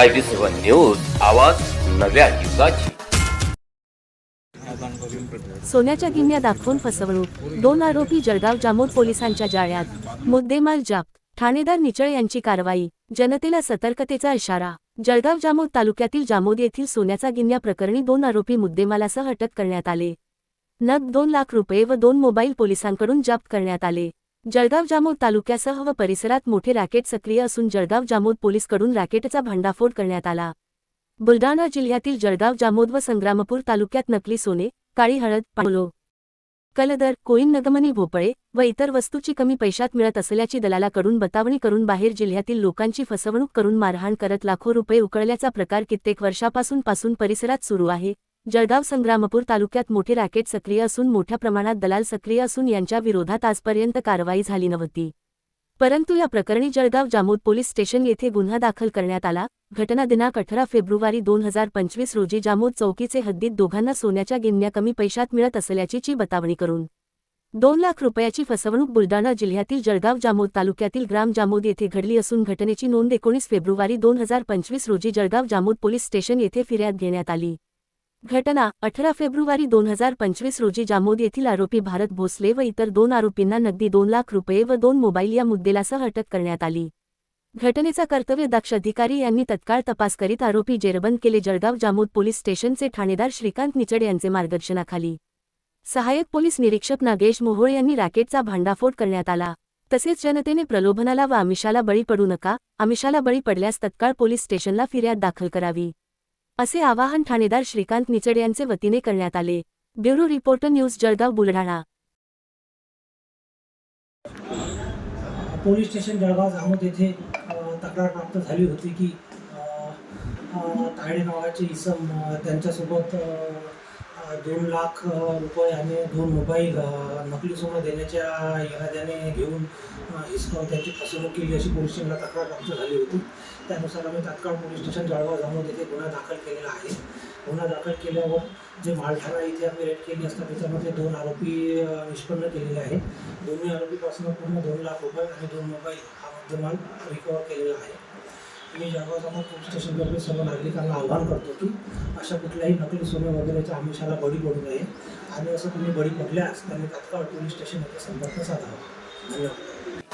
I B seven news आवाज नव्या युगाची. सोन्याच्या गिन्या दाखवून फसवणूक दोन आरोपी जळगाव जामोद पोलिसांच्या जाळ्यात. मुद्देमाल जाप्त ठाणेदार निचळ यांची कारवाई जनतेला सतर्कतेचा इशारा. जळगाव जामोद तालुक्यातील जामोद येथील सोन्याचा गिन्या प्रकरणी दोन आरोपी मुद्देमालासह अटक करण्यात आले. नग दोन लाख रुपये व दोन मोबाईल पोलिसांकडून जप्त करण्यात आले. जळगाव जामोद तालुक्यासह व परिसरात मोठे रॅकेट सक्रिय असून जळगाव जामोद पोलीसकडून रॅकेटचा भांडाफोड करण्यात आला. बुलडाणा जिल्ह्यातील जळगाव जामोद व संग्रामपूर तालुक्यात नकली सोने काळी हळद पावलो कलदर कोईन नगमनी भोपळे व इतर वस्तूची कमी पैशात मिळत असल्याची दलालाकडून बतावणी करून बाहेर जिल्ह्यातील लोकांची फसवणूक करून मारहाण करत लाखो रुपये उकळल्याचा प्रकार कित्येक वर्षापासून पासून परिसरात सुरू आहे. जळगाव संग्रामपूर तालुक्यात मोठे रॅकेट सक्रिय असून मोठ्या प्रमाणात दलाल सक्रिय असून यांच्या विरोधात आजपर्यंत कारवाई झाली नव्हती. परंतु या प्रकरणी जळगाव जामोद पोलीस स्टेशन येथे गुन्हा दाखल करण्यात आला. घटना दिनांक अठरा फेब्रुवारी दोन हजार पंचवीस रोजी जामोद चौकीचे हद्दीत दोघांना सोन्याच्या गिन्या कमी पैशात मिळत असल्याची ची बतावणी करून दोन लाख रुपयाची फसवणूक बुलडाणा जिल्ह्यातील जळगाव जामोद तालुक्यातील ग्राम जामोद येथे घडली असून घटनेची नोंद एकोणीस फेब्रुवारी दोन हजार पंचवीस रोजी जळगाव जामोद पोलीस स्टेशन येथे फिर्याद घेण्यात आली. घटना अठरा फेब्रुवारी दोन हजार पंचवीस रोजी जामोद येथील आरोपी भारत भोसले व इतर दोन आरोपींना नगदी दोन लाख रुपये व दोन मोबाईल या मुद्देलासह अटक करण्यात आली. घटनेचा कर्तव्य दक्ष अधिकारी यांनी तत्काळ तपास करीत आरोपी जेरबंद केले. जळगाव जामोद पोलीस स्टेशनचे ठाणेदार श्रीकांत निचड यांचे मार्गदर्शनाखाली. सहाय्यक पोलीस निरीक्षक नागेश मोहोळ यांनी रॅकेटचा भांडाफोड करण्यात आला. तसेच जनतेने प्रलोभनाला व आमिषाला बळी पडू नका आमिषाला बळी पडल्यास तत्काळ पोलीस स्टेशनला फिर्याद दाखल करावी. असे आवाहन ठाणेदार श्रीकांत निचड यांचे वतीने करण्यात आले. Bureau reporter news Jalgaon Buldhana. Police station Jalgaon Jamod येथे तक्रार प्राप्त झाली होती की अ, तायडे नावाचे इसम त्यांच्यासोबत दोन लाख रुपये आणि दोन मोबाईल नकली सोनं देण्याच्या इराद्याने घेऊन अ, हिसकावून त्यांची फसवणूक केली अशी पोलीस स्टेशनला तक्रार प्राप्त झाली होती. त्यानुसार आम्ही तात्काळ पोलीस स्टेशन जळगाव जामोद येथे गुन्हा दाखल केलेला आहे. गुन्हा दाखल केल्यावर जे मालठाणा इथे आम्ही रेड केली असता त्याच्यामध्ये दोन आरोपी निष्पन्न केलेले आहेत. दोन्ही आरोपीपासून पूर्ण दोन लाख रुपये आणि दोन मोबाईल हा मुद्देमाल रिकवर केलेला आहे. मी जळगाव पोलीस स्टेशनतर्फे सर्व नागरिकांना आवाहन करतो की अशा कुठल्याही नकली सोने वगैरेच्या आमिषाला बळी पडू नये आणि असं तुम्ही बळी पडल्यास त्यांनी तात्काळ पोलीस स्टेशन येथे संपर्क साधावा. धन्यवाद.